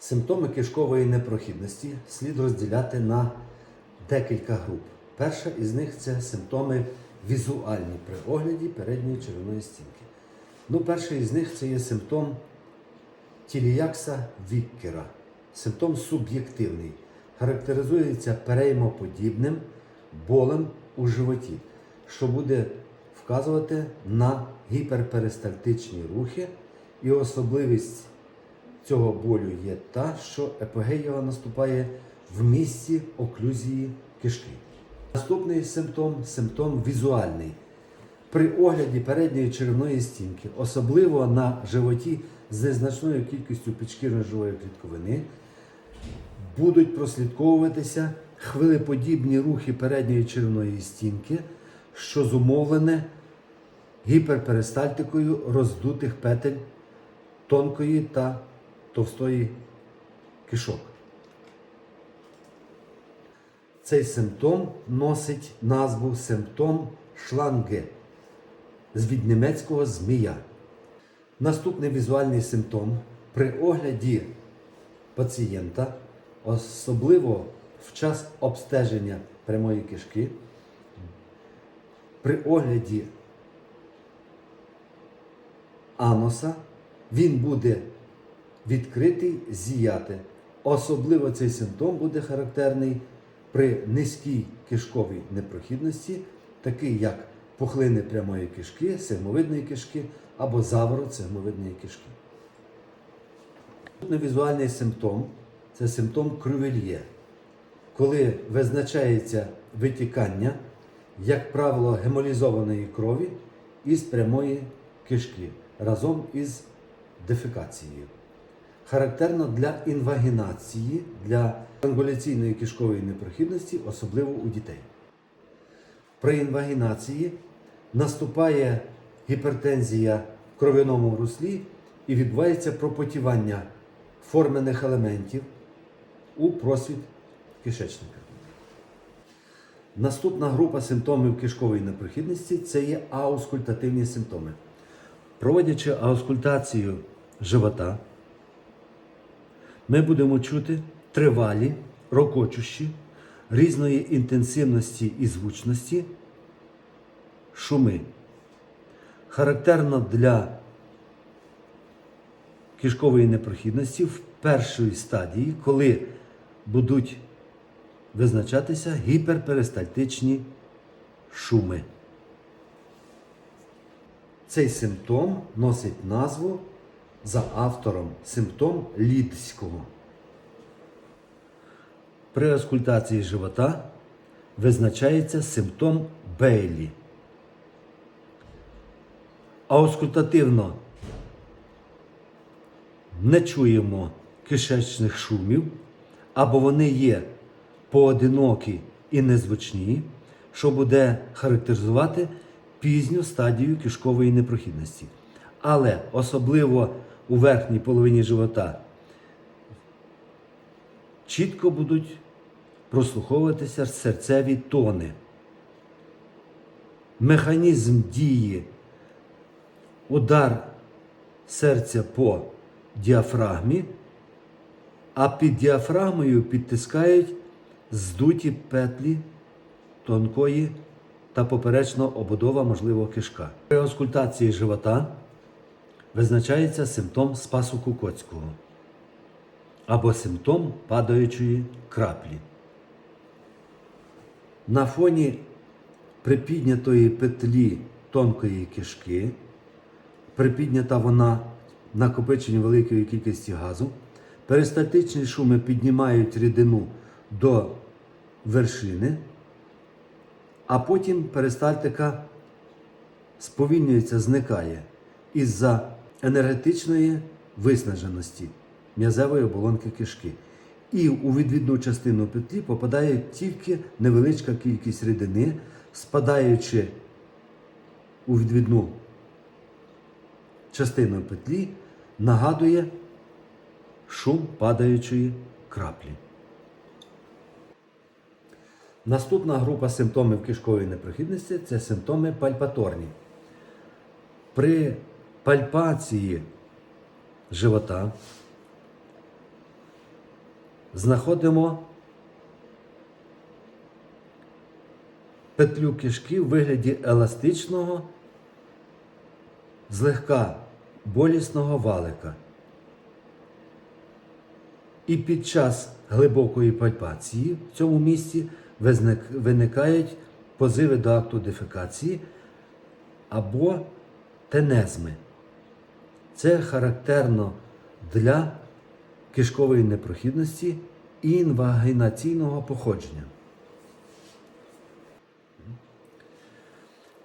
Симптоми кишкової непрохідності слід розділяти на декілька груп. Перша із них це симптоми візуальні при огляді передньої черевної стінки. Ну, перший із них це є симптом тіліякса Віккера. Симптом суб'єктивний. Характеризується переймоподібним болем у животі, що буде вказувати на гіперперистальтичні рухи, і особливість цього болю є та, що епогей його наступає в місці оклюзії кишки. Наступний симптом симптом візуальний. При огляді передньої черевної стінки, особливо на животі з незначною кількістю підшкірно-живої клітковини, будуть прослідковуватися хвилеподібні рухи передньої черевної стінки, що зумовлене гіперперистальтикою роздутих петель тонкої та товстої кишок. Цей симптом носить назву симптом шланге з від німецького змія. Наступний візуальний симптом при огляді пацієнта, особливо в час обстеження прямої кишки, при огляді аноса він буде відкритий зіяти. Особливо цей симптом буде характерний при низькій кишковій непрохідності, такий як пухлини прямої кишки, сегмовидної кишки або заворот сегмовидної кишки. Візуальний симптом це симптом крювельє, коли визначається витікання, як правило, гемолізованої крові із прямої кишки разом із дефекацією. Характерно для інвагінації, для ангуляційної кишкової непрохідності, особливо у дітей. При інвагінації наступає гіпертензія в кров'яному руслі і відбувається пропотівання формених елементів у просвіт кишечника. Наступна група симптомів кишкової непрохідності це є аускультативні симптоми. Проводячи аускультацію живота, ми будемо чути тривалі, рокочущі, різної інтенсивності і звучності шуми. Характерно для кишкової непрохідності в першій стадії, коли будуть визначатися гіперперистальтичні шуми. Цей симптом носить назву за автором симптом Лідського. При аскультації живота визначається симптом Бейлі. Аускультативно не чуємо кишечних шумів, або вони є поодинокі і незвучні, що буде характеризувати пізню стадію кишкової непрохідності. Але особливо у верхній половині живота чітко будуть прослуховуватися серцеві тони. Механізм дії удар серця по діафрагмі, а під діафрагмою підтискають здуті петлі тонкої та поперечно обудова, можливо, кишка. При аскультації живота визначається симптом спасу Кукоцького або симптом падаючої краплі. На фоні припіднятої петлі тонкої кишки, припіднята вона накопиченню великої кількості газу, перистальтичні шуми піднімають рідину до вершини, а потім перистальтика сповільнюється, зникає із-за енергетичної виснаженості м'язевої оболонки кишки. І у відвідну частину петлі попадає тільки невеличка кількість рідини, спадаючи у відвідну частину петлі, нагадує шум падаючої краплі. Наступна група симптомів кишкової непрохідності це симптоми пальпаторні. При пальпації живота знаходимо петлю кишки в вигляді еластичного, злегка болісного валика. І під час глибокої пальпації в цьому місці виникають позиви до акту дефекації або тенезми. Це характерно для кишкової непрохідності інвагінаційного походження.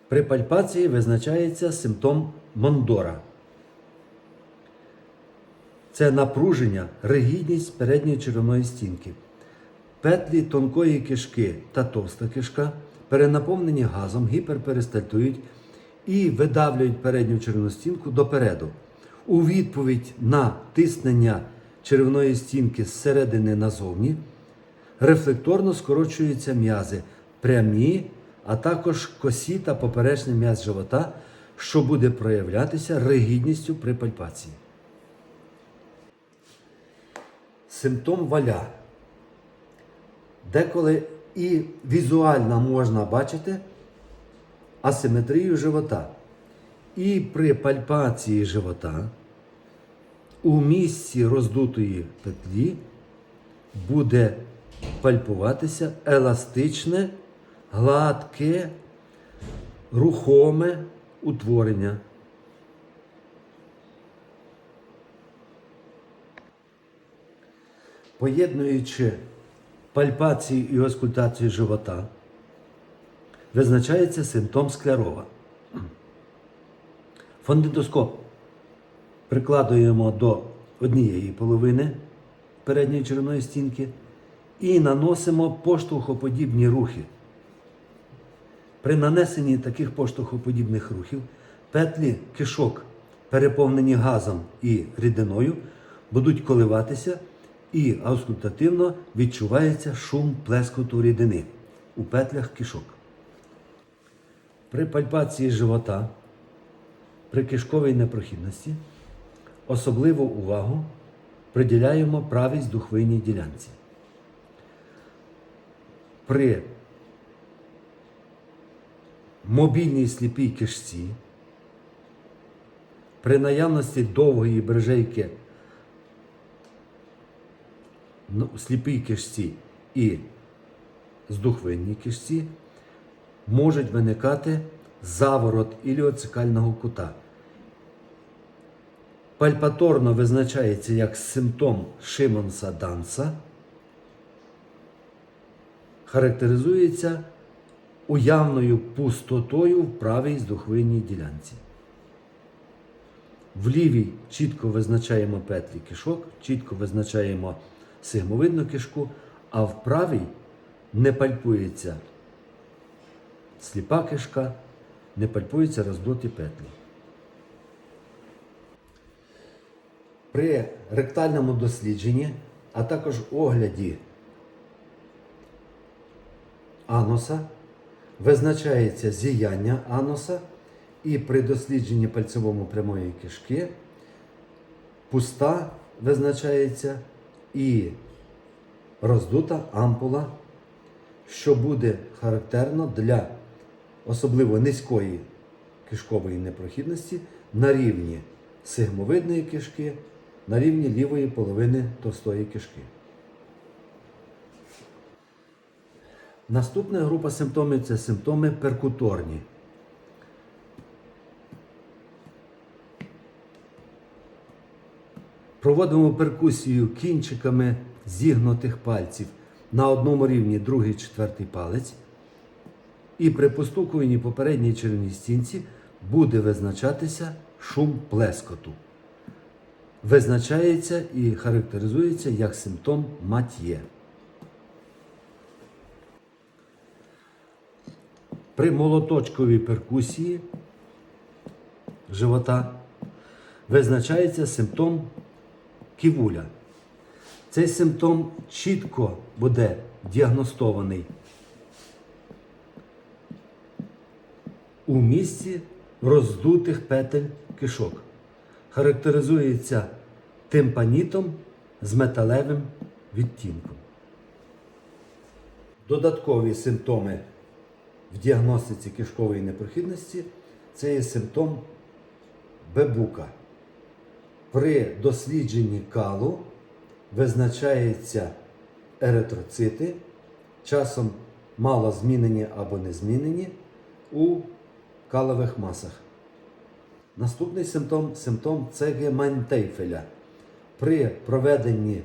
При пальпації визначається симптом Мондора. Це напруження, ригідність передньої червоної стінки. Петлі тонкої кишки та товста кишка перенаповнені газом, гіперперистальтують і видавлюють передню червону стінку допереду. У відповідь на тиснення червоної стінки зсередини назовні рефлекторно скорочуються м'язи прямі, а також косі та поперечний м'яз живота, що буде проявлятися ригідністю при пальпації. Симптом валя. Деколи і візуально можна бачити асиметрію живота. І при пальпації живота у місці роздутої петлі буде пальпуватися еластичне, гладке, рухоме утворення. Поєднуючи пальпацію і оскультацію живота, визначається симптом склерова. Фондитоскоп прикладуємо до однієї половини передньої червоної стінки і наносимо поштовхоподібні рухи. При нанесенні таких поштовхоподібних рухів петлі кишок, переповнені газом і рідиною, будуть коливатися і аускультативно відчувається шум плескоту рідини у петлях кишок. При пальпації живота, при кишковій непрохідності особливу увагу приділяємо правій здухвинній ділянці. При мобільній сліпій кишці, при наявності довгої брижейки ну, сліпій кишці і здухвинній кишці можуть виникати заворот іліоцикального кута. Пальпаторно визначається як симптом Шимонса Данса, характеризується уявною пустотою в правій здухвинній ділянці. В лівій чітко визначаємо петлі кишок, чітко визначаємо сигмовидну кишку, а в правій не пальпується сліпа кишка, не пальпуються роздуті петлі. При ректальному дослідженні, а також огляді ануса визначається зіяння ануса і при дослідженні пальцевому прямої кишки пуста визначається і роздута ампула, що буде характерно для особливо низької кишкової непрохідності на рівні сигмовидної кишки, на рівні лівої половини товстої кишки. Наступна група симптомів це симптоми перкуторні. Проводимо перкусію кінчиками зігнутих пальців на одному рівні другий четвертий палець. І при постукуванні попередній червоній стінці буде визначатися шум плескоту. Визначається і характеризується як симптом мат'є. При молоточковій перкусії живота визначається симптом ківуля. Цей симптом чітко буде діагностований у місці роздутих петель кишок. Характеризується тимпанітом з металевим відтінку. Додаткові симптоми в діагностиці кишкової непрохідності це є симптом бебука. При дослідженні калу визначаються еритроцити, часом мало змінені або не змінені у калових масах. Наступний симптом симптом це Мантейфеля. При проведенні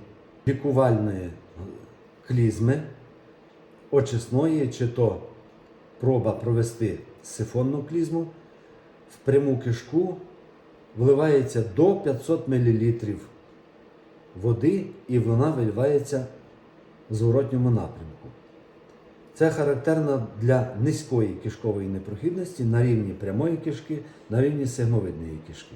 лікувальної клізми, очисної чи то проба провести сифонну клізму, в пряму кишку вливається до 500 мл води і вона виливається в зворотньому напрямку. Це характерно для низької кишкової непрохідності на рівні прямої кишки, на рівні сегмовидної кишки.